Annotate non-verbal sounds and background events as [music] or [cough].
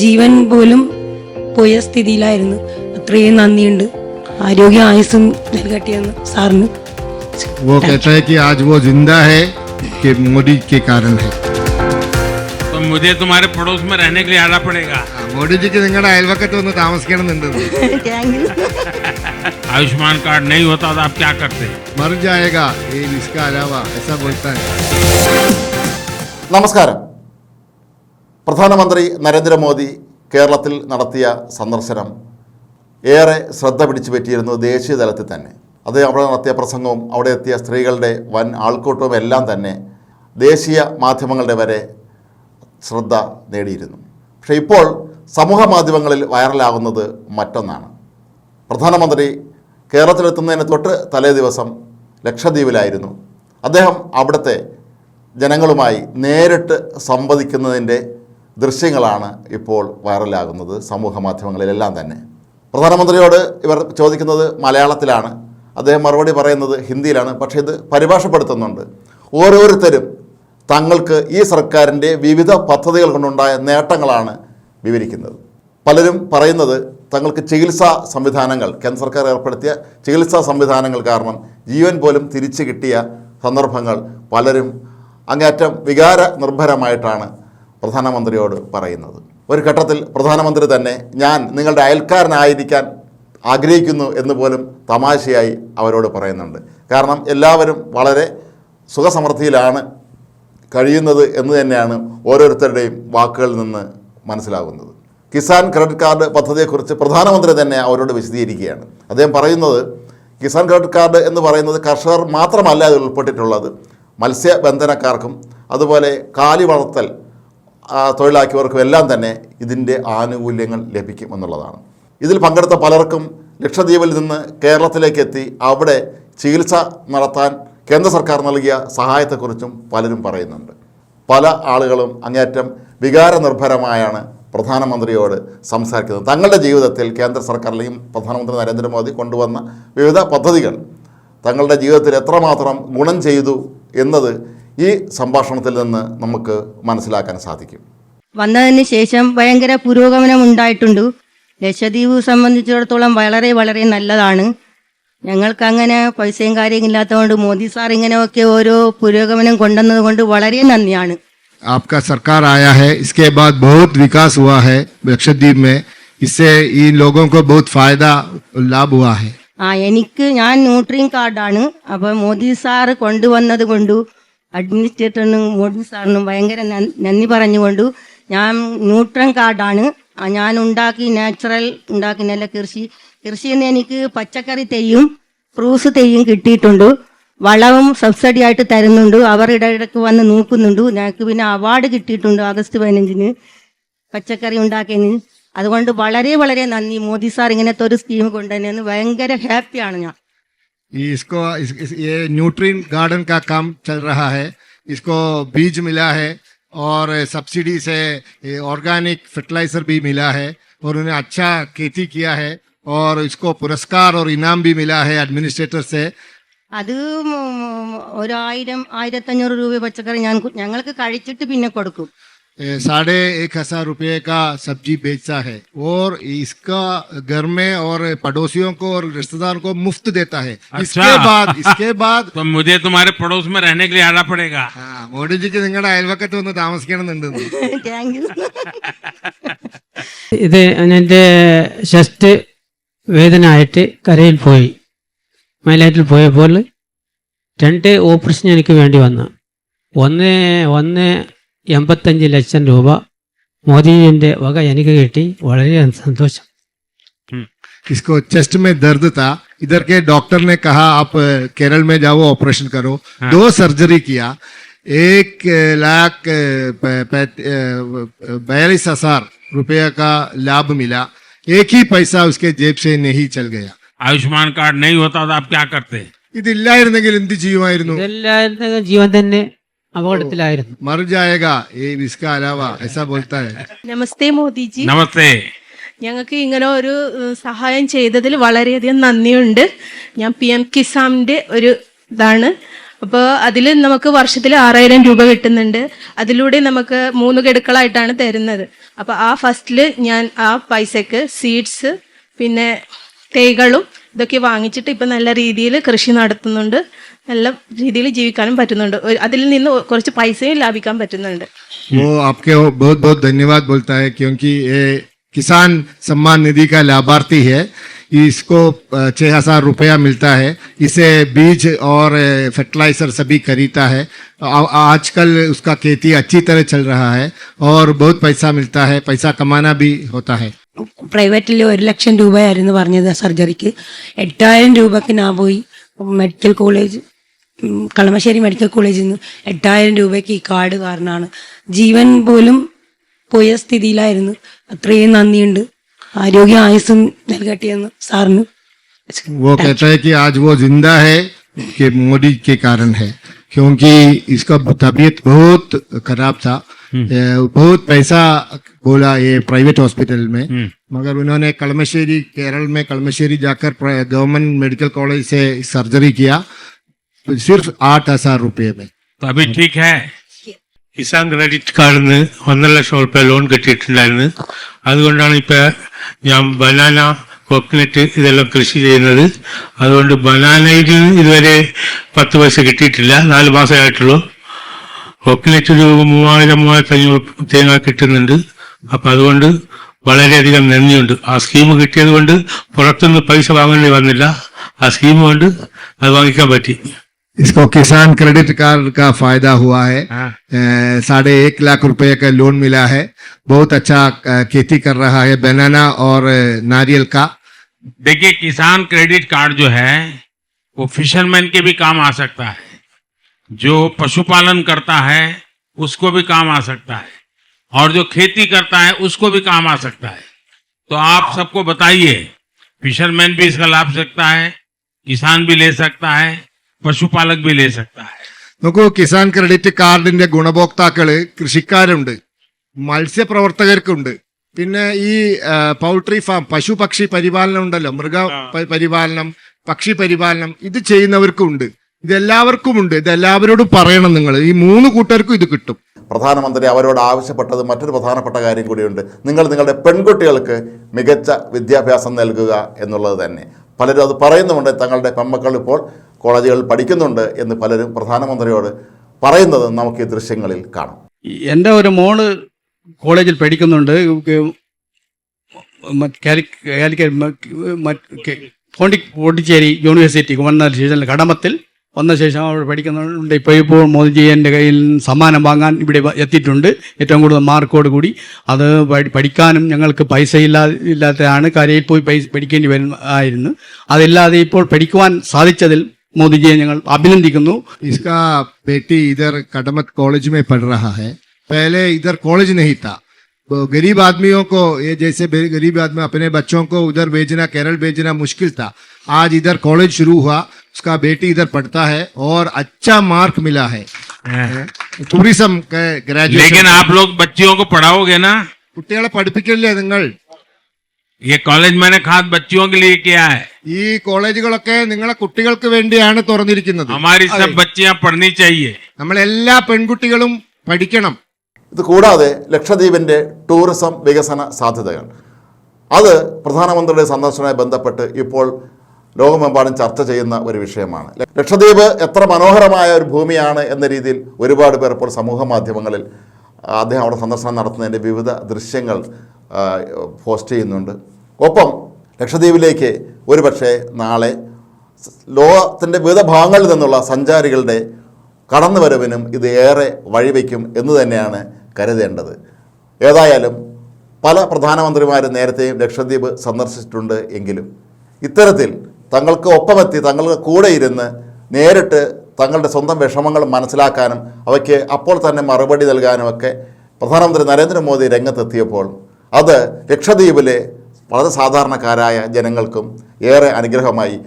ജീവൻ പോലും പോയ സ്ഥിതിയിലായിരുന്നു അത്രയും നന്ദിയുണ്ട് ആരോഗ്യ ആയുസ്സും നൽകട്ടെയെന്ന് സാറിന് वो कहता है कि आज वो जिंदा है कि मोदी के कारण है तो मुझे तुम्हारे पड़ोस में रहने के लिए आना पड़ेगा മോഡിജിക്ക് നിങ്ങളുടെ അയൽവക്കത്ത് വന്ന് താമസിക്കണമെന്നുണ്ട് താങ്ക് യു आयुष्मान कार्ड नहीं होता तो आप क्या करते मर जाएगा ये इसका अलावा ऐसा बोलता है നമസ്കാരം പ്രധാനമന്ത്രി നരേന്ദ്രമോദി കേരളത്തിൽ നടത്തിയ സന്ദർശനം ഏറെ ശ്രദ്ധ പിടിച്ചു പറ്റിയിരുന്നു ദേശീയ തലത്തിൽ തന്നെ. അദ്ദേഹം അവിടെ നടത്തിയ പ്രസംഗവും അവിടെ എത്തിയ സ്ത്രീകളുടെ വൻ ആൾക്കൂട്ടവും എല്ലാം തന്നെ ദേശീയ മാധ്യമങ്ങളുടെ വരെ ശ്രദ്ധ നേടിയിരുന്നു. പക്ഷേ ഇപ്പോൾ സമൂഹ മാധ്യമങ്ങളിൽ വൈറലാകുന്നത് മറ്റൊന്നാണ്. പ്രധാനമന്ത്രി കേരളത്തിലെത്തുന്നതിന് തൊട്ട് തലേ ദിവസം ലക്ഷദ്വീപിലായിരുന്നു. അദ്ദേഹം അവിടുത്തെ ജനങ്ങളുമായി നേരിട്ട് സംവദിക്കുന്നതിന്റെ ദൃശ്യങ്ങളാണ് ഇപ്പോൾ വൈറലാകുന്നത് സമൂഹ മാധ്യമങ്ങളിലെല്ലാം തന്നെ. പ്രധാനമന്ത്രിയോട് ഇവർ ചോദിക്കുന്നത് മലയാളത്തിലാണ്. അദ്ദേഹം മറുപടി പറയുന്നത് ഹിന്ദിയിലാണ്. പക്ഷേ ഇത് പരിഭാഷപ്പെടുത്തുന്നുണ്ട്. ഓരോരുത്തരും തങ്ങൾക്ക് ഈ സർക്കാരിന്റെ വിവിധ പദ്ധതികൾ കൊണ്ടുണ്ടായ നേട്ടങ്ങളാണ് വിവരിക്കുന്നത്. പലരും പറയുന്നത് തങ്ങൾക്ക് ചികിത്സാ സംവിധാനങ്ങൾ കേന്ദ്ര സർക്കാർ ഏർപ്പെടുത്തിയ ചികിത്സാ സംവിധാനങ്ങൾ കാരണം ജീവൻ പോലും തിരിച്ചു കിട്ടിയ സന്ദർഭങ്ങൾ പലരും അങ്ങേറ്റം വികാര നിർഭരമായിട്ടാണ് പ്രധാനമന്ത്രിയോട് പറയുന്നത്. ഒരു ഘട്ടത്തിൽ പ്രധാനമന്ത്രി തന്നെ ഞാൻ നിങ്ങളുടെ അയൽക്കാരനായിരിക്കാൻ ആഗ്രഹിക്കുന്നു എന്ന് പോലും തമാശയായി അവരോട് പറയുന്നുണ്ട്. കാരണം എല്ലാവരും വളരെ സുഖസമൃദ്ധിയിലാണ് കഴിയുന്നത് എന്ന് തന്നെയാണ് ഓരോരുത്തരുടെയും വാക്കുകളിൽ നിന്ന് മനസ്സിലാകുന്നത്. കിസാൻ ക്രെഡിറ്റ് കാർഡ് പദ്ധതിയെക്കുറിച്ച് പ്രധാനമന്ത്രി തന്നെ അവരോട് വിശദീകരിക്കുകയാണ്. അദ്ദേഹം പറയുന്നത് കിസാൻ ക്രെഡിറ്റ് കാർഡ് എന്ന് പറയുന്നത് കർഷകർ മാത്രമല്ല അതിൽ ഉൾപ്പെട്ടിട്ടുള്ളത്. മത്സ്യബന്ധനക്കാർക്കും അതുപോലെ കാലി വളർത്തൽ തൊഴിലാക്കിയവർക്കും എല്ലാം തന്നെ ഇതിന്റെ ആനുകൂല്യങ്ങൾ ലഭിക്കും എന്നുള്ളതാണ്. ഇതിൽ പങ്കെടുത്ത പലർക്കും ലക്ഷദ്വീപിൽ നിന്ന് കേരളത്തിലേക്ക് എത്തി അവിടെ ചികിത്സ നടത്താൻ കേന്ദ്ര സർക്കാർ നൽകിയ സഹായത്തെക്കുറിച്ചും പലരും പറയുന്നുണ്ട്. പല ആളുകളും അങ്ങേറ്റം വികാരനിർഭരമായാണ് പ്രധാനമന്ത്രിയോട് സംസാരിക്കുന്നത്. തങ്ങളുടെ ജീവിതത്തിൽ കേന്ദ്ര സർക്കാർ അല്ലെങ്കിൽ പ്രധാനമന്ത്രി നരേന്ദ്രമോദി കൊണ്ടുവന്ന വിവിധ പദ്ധതികൾ തങ്ങളുടെ ജീവിതത്തിൽ എത്രമാത്രം ഗുണം ചെയ്തു എന്നത് ഈ സംഭാഷണത്തിൽ നിന്ന് നമുക്ക് മനസ്സിലാക്കാൻ സാധിക്കും വന്നതിന് ശേഷം ഭയങ്കര പുരോഗമനം ഉണ്ടായിട്ടുണ്ട് ലക്ഷദ്വീപ് സംബന്ധിച്ചിടത്തോളം വളരെ വളരെ നല്ലതാണ് ഞങ്ങൾക്ക് അങ്ങനെ പൈസയും കാര്യം ഇല്ലാത്തതുകൊണ്ട് മോദി സാർ ഇങ്ങനെയൊക്കെ ഓരോ പുരോഗമനം കൊണ്ടുവന്നത് കൊണ്ട് വളരെ നന്ദിയാണ് आपका सरकार आया है इसके बाद बहुत विकास हुआ है लक्षद्वीप में इससे इन लोगों को बहुत फायदा लाभ हुआ है ആ എനിക്ക് ഞാൻ ന്യൂട്രീൻ കാർഡാണ് അപ്പോൾ മോദി സാറ് കൊണ്ടുവന്നത് കൊണ്ട് അഡ്മിനിസ്ട്രേറ്ററിനും മോദി സാറിനും ഭയങ്കര നന്ദി പറഞ്ഞുകൊണ്ട് ഞാൻ ന്യൂട്രൻ കാർഡാണ്. ഞാൻ ഉണ്ടാക്കി നാച്ചുറൽ ഉണ്ടാക്കി നല്ല കൃഷി. കൃഷിയിൽ നിന്ന് എനിക്ക് പച്ചക്കറി തെയ്യും ഫ്രൂട്ട്സ് തെയ്യും കിട്ടിയിട്ടുണ്ട്. വളവും സബ്സിഡി ആയിട്ട് തരുന്നുണ്ട്. അവർ ഇടയിടയ്ക്ക് വന്ന് നോക്കുന്നുണ്ട്. ഞങ്ങൾക്ക് പിന്നെ അവാർഡ് കിട്ടിയിട്ടുണ്ട് ആഗസ്റ്റ് പതിനഞ്ചിന് പച്ചക്കറി ഉണ്ടാക്കിയതിന്. അതുകൊണ്ട് വളരെ വളരെ നന്ദി. മോദി സാർ ഇങ്ങനത്തെ ഒരു സ്കീം കൊണ്ടുതന്നെയെന്ന് ഭയങ്കര ഹാപ്പിയാണ് ഞാൻ. इसको इस, इस, ये न्यूट्रिन गार्डन का काम चल रहा है इसको बीज मिला है और सब्सिडी से ऑर्गेनिक फर्टिलाइजर भी मिला है और उन्हें अच्छा खेती किया है और इसको पुरस्कार और इनाम भी मिला है एडमिनिस्ट्रेटर से അത് ഉം ഒരായിരം ആയിരത്തഞ്ഞൂറ് രൂപ പച്ചക്കറി ഞാൻ കു- ഞങ്ങൾക്ക് കഴിച്ചിട്ട് പിന്നെ കൊടുക്കും ए, साढ़े एक हजार रुपये का सब्जी बेचता है और इसका घर में और पड़ोसियों को और रिश्तेदार को मुफ्त देता है इसके बाद इसके बाद [laughs] तो मुझे तुम्हारे पड़ोस में रहने के लिए आना पड़ेगा ആ, മോഡിജിക്ക് നിങ്ങളുടെ അയൽവക്കത്ത് വന്ന് താമസിക്കണമെന്നുണ്ട് താങ്ക് യു ഇത് എൻ്റെ ചെസ്റ്റ് വേദന ആയിട്ട് കരയിൽ പോയി മൈലാറ്റിൽ പോയപ്പോൾ രണ്ട് ഓപ്പറേഷൻ എനിക്ക് വേണ്ടി വന്നു ഒന്ന് ഒന്ന് എൺപത്തഞ്ച് ലക്ഷം രൂപ മോദിജിൻ്റെ വക എനിക്ക് കിട്ടി വളരെ സന്തോഷം इसको चेस्ट में दर्द था इधर के डॉक्टर ने कहा आप अ, केरल में जाओ ऑपरेशन करो दो सर्जरी किया एक अ, लाख अ, प- प- अ, बयालीस हजार रुपये का लाभ मिला एक ही पैसा उसके जेब से नहीं चल गया आयुष्मान कार्ड नहीं होता तो आप क्या करते ഇതില്ലായിരുന്നെങ്കിൽ എന്ത് ചെയ്യുമായിരുന്നു ഇതെല്ലാം ജീവൻ തന്നെ അപകടത്തിലായിരുന്നു മർ ജായക ഏ ഇസ്കാ അലാവ ഐസാ ബോൽത്താ ഹൈ നമസ്തേ മോദിജി नमस्ते ഞങ്ങൾക്ക് ഇങ്ങനെ ഒരു ഏഹ്, സഹായം ചെയ്തതിൽ വളരെയധികം നന്ദിയുണ്ട് ഞാൻ പി എം കിസാമിൻ്റെ ഒരു ഇതാണ് അപ്പോൾ അതിൽ നമുക്ക് വർഷത്തിൽ ആറായിരം രൂപ കിട്ടുന്നുണ്ട് അതിലൂടെ നമുക്ക് മൂന്ന് ഗഡുക്കളായിട്ടാണ് തരുന്നത് അപ്പോൾ ആ ഫസ്റ്റിൽ ഞാൻ ആ പൈസക്ക് സീഡ്സ് പിന്നെ തൈകളും ഇതൊക്കെ വാങ്ങിച്ചിട്ട് ഇപ്പം നല്ല രീതിയിൽ കൃഷി നടത്തുന്നുണ്ട് നല്ല രീതിയിൽ ജീവിക്കാനും പറ്റുന്നുണ്ട് ഒരു- അതിൽ നിന്ന് കുറച്ച് പൈസയും ലാഭിക്കാൻ പറ്റുന്നുണ്ട് वो आपके बहुत बहुत धन्यवाद बोलता है क्योंकि ये किसान सम्मान निधि का लाभार्थी है इसको छः हजार रुपया मिलता है इसे बीज और फर्टिलाइजर सभी खरीदता है आ- आजकल उसका खेती अच्छी तरह चल रहा है और बहुत पैसा मिलता है पैसा कमाना भी होता है പ്രൈവറ്റിൽ ഒരു ലക്ഷം രൂപയായിരുന്നു പറഞ്ഞത് സർജറിക്ക് എട്ടായിരം രൂപക്ക് ഞാൻ പോയി മെഡിക്കൽ കോളേജ് ഉം, കളമശ്ശേരി മെഡിക്കൽ കോളേജിൽ നിന്ന് എട്ടായിരം രൂപയ്ക്ക് ഈ കാർഡ് കാരണമാണ് ജീവൻ പോലും പോയ സ്ഥിതിയിലായിരുന്നു അത്രയും നന്ദിയുണ്ട് ആരോഗ്യ ആയുസ്സും നൽകട്ടെയെന്ന് സാറിന് वो कहता है कि आज वो जिंदा है कि मोदी के कारण है क्योंकि इसका तबीयत बहुत खराब था ए, बहुत पैसा बोला ये प्राइवेट हॉस्पिटल में मगर उन्होंने कलमश्शेरी केरल में कलमश्शेरी जाकर गवर्नमेंट मेडिकल कॉलेज से सर्जरी किया सिर्फ आठ हजार रुपये में तो अभी ठीक है കിസാൻ ക്രെഡിറ്റ് കാർഡിൽ നിന്ന് ഒന്നര ലക്ഷം റുപ്യ ലോൺ കിട്ടിയിട്ടുണ്ടായിരുന്നു അതുകൊണ്ടാണ് ഇപ്പൊ ഞാൻ ബനാന കോക്കനട്ട് ഇതെല്ലാം കൃഷി ചെയ്യുന്നത് അതുകൊണ്ട് ബനാനയിൽ ഇതുവരെ പത്ത് പൈസ കിട്ടിയിട്ടില്ല നാല് മാസമേ ആയിട്ടുള്ളൂ കോക്കനട്ട് ഒരു മൂവായിരം മൂവായിരത്തി അഞ്ഞൂറ് തേങ്ങ കിട്ടുന്നുണ്ട് അപ്പൊ അതുകൊണ്ട് വളരെയധികം നന്ദിയുണ്ട് ആ സ്കീം കിട്ടിയത് കൊണ്ട് പുറത്തുനിന്ന് പൈസ വാങ്ങേണ്ടി വന്നില്ല ആ സ്കീം കൊണ്ട് അത് വാങ്ങിക്കാൻ പറ്റി इसको किसान क्रेडिट कार्ड का फायदा हुआ है ए, साढ़े एक लाख रुपए का लोन मिला है बहुत अच्छा अ, खेती कर रहा है बनाना और अ, नारियल का देखिए किसान क्रेडिट कार्ड जो है वो फिशरमैन के भी काम आ सकता है जो पशुपालन करता है उसको भी काम आ सकता है और जो खेती करता है उसको भी काम आ सकता है तो आप सबको बताइए फिशरमैन भी इसका लाभ सकता है किसान भी ले सकता है पशुपालक भी ले सकता है നോക്കൂ കിസാൻ ക്രെഡിറ്റ് കാർഡിന്റെ ഗുണഭോക്താക്കള് കൃഷിക്കാരുണ്ട് മത്സ്യപ്രവർത്തകർക്കുണ്ട് പിന്നെ ഈ ആ, പൗൾട്രി ഫാം പശു പക്ഷി പരിപാലനം ഉണ്ടല്ലോ മൃഗ പ- പരിപാലനം പക്ഷി പരിപാലനം ഇത് ചെയ്യുന്നവർക്കും ഇതെല്ലാവർക്കും ഉണ്ട് ഇതെല്ലാവരോടും പറയണം നിങ്ങൾ ഈ മൂന്ന് കൂട്ടർക്കും ഇത് കിട്ടും പ്രധാനമന്ത്രി അവരോട് ആവശ്യപ്പെട്ടത് മറ്റൊരു പ്രധാനപ്പെട്ട കാര്യം കൂടിയുണ്ട് നിങ്ങൾ നിങ്ങളുടെ പെൺകുട്ടികൾക്ക് മികച്ച വിദ്യാഭ്യാസം നൽകുക എന്നുള്ളത് തന്നെ പലരും അത് പറയുന്നുമുണ്ട് തങ്ങളുടെ പെമ്മക്കൾ ഇപ്പോൾ കോളേജുകളിൽ പഠിക്കുന്നുണ്ട് എന്ന് പലരും പ്രധാനമന്ത്രിയോട് പറയുന്നത് നമുക്ക് ഈ ദൃശ്യങ്ങളിൽ കാണാം എന്റെ ഒരു മോൾ കോളേജിൽ പഠിക്കുന്നുണ്ട് പോണ്ടിച്ചേരി യൂണിവേഴ്സിറ്റി ഗവർണർ സീസണിൽ കടമത്തിൽ വന്ന ശേഷം അവർ പഠിക്കുന്നുണ്ട്. ഇപ്പോൾ ഇപ്പോൾ മോദിജി എന്റെ കയ്യിൽ സമ്മാനം വാങ്ങാൻ ഇവിടെ എത്തിയിട്ടുണ്ട്. ഏറ്റവും കൂടുതൽ മാർക്കോട് കൂടി. അത് പഠിക്കാനും ഞങ്ങൾക്ക് പൈസ ഇല്ലാ ഇല്ലാത്തതാണ് കരയിൽ പോയി പൈസ പഠിക്കേണ്ടി വരും ആയിരുന്നു. അതില്ലാതെ ഇപ്പോൾ പഠിക്കുവാൻ സാധിച്ചതിൽ മോദിജിയെ ഞങ്ങൾ അഭിനന്ദിക്കുന്നു. ബേട്ടി ഇതർ കടമത് കോളേജ് മേ പഠ രഹാ ഹെ. ഇതർ കോളേജ് നഹി गरीब आदमियों को ये जैसे बे- गरीब आदमी अपने बच्चों को उधर भेजना केरल भेजना मुश्किल था आज इधर कॉलेज शुरू हुआ उसका बेटी इधर पढ़ता है और अच्छा मार्क मिला है ടൂറിസം ഗ്രാജുവേഷൻ लेकिन आप लोग बच्चियों को पढ़ाओगे ना കുട്ടികളെ പഠിപ്പിക്കില്ലേ നിങ്ങൾ ये कॉलेज मैंने खास बच्चियों के लिए किया है ഈ കോളേജുകളൊക്കെ നിങ്ങളെ കുട്ടികൾക്ക് വേണ്ടിയാണ് തുറന്നിരിക്കുന്നത് हमारी सब बच्चियां पढ़नी चाहिए നമ്മൾ എല്ലാ പെൺകുട്ടികളും പഠിക്കണം ഇത് കൂടാതെ ലക്ഷദ്വീപിന്റെ ടൂറിസം വികസന സാധ്യതകൾ. അത് പ്രധാനമന്ത്രിയുടെ സന്ദർശനവുമായി ബന്ധപ്പെട്ട് ഇപ്പോൾ ലോകമെമ്പാടും ചർച്ച ചെയ്യുന്ന ഒരു വിഷയമാണ്. ലക്ഷദ്വീപ് എത്ര മനോഹരമായ ഒരു ഭൂമിയാണ് എന്ന രീതിയിൽ ഒരുപാട് പേർ ഇപ്പോൾ സമൂഹ മാധ്യമങ്ങളിൽ അദ്ദേഹം അവിടെ സന്ദർശനം നടത്തുന്നതിന്റെ വിവിധ ദൃശ്യങ്ങൾ പോസ്റ്റ് ചെയ്യുന്നുണ്ട്. ഒപ്പം ലക്ഷദ്വീപിലേക്ക് ഒരുപക്ഷെ നാളെ ലോകത്തിന്റെ വിവിധ ഭാഗങ്ങളിൽ നിന്നുള്ള സഞ്ചാരികളുടെ കടന്നുവരവിനും ഇത് ഏറെ വഴിവെക്കും എന്ന് തന്നെയാണ് കരുതേണ്ടത്. ഏതായാലും പല പ്രധാനമന്ത്രിമാരും നേരത്തെയും ലക്ഷദ്വീപ് സന്ദർശിച്ചിട്ടുണ്ട് എങ്കിലും ഇത്തരത്തിൽ തങ്ങൾക്ക് ഒപ്പമെത്തി തങ്ങളുടെ കൂടെ ഇരുന്ന് നേരിട്ട് തങ്ങളുടെ സ്വന്തം വിഷമങ്ങൾ മനസ്സിലാക്കാനും അവയ്ക്ക് അപ്പോൾ തന്നെ മറുപടി നൽകാനുമൊക്കെ പ്രധാനമന്ത്രി നരേന്ദ്രമോദി രംഗത്തെത്തിയപ്പോൾ അത് ലക്ഷദ്വീപിലെ വളരെ സാധാരണക്കാരായ ജനങ്ങൾക്കും ഏറെ അനുഗ്രഹമായി.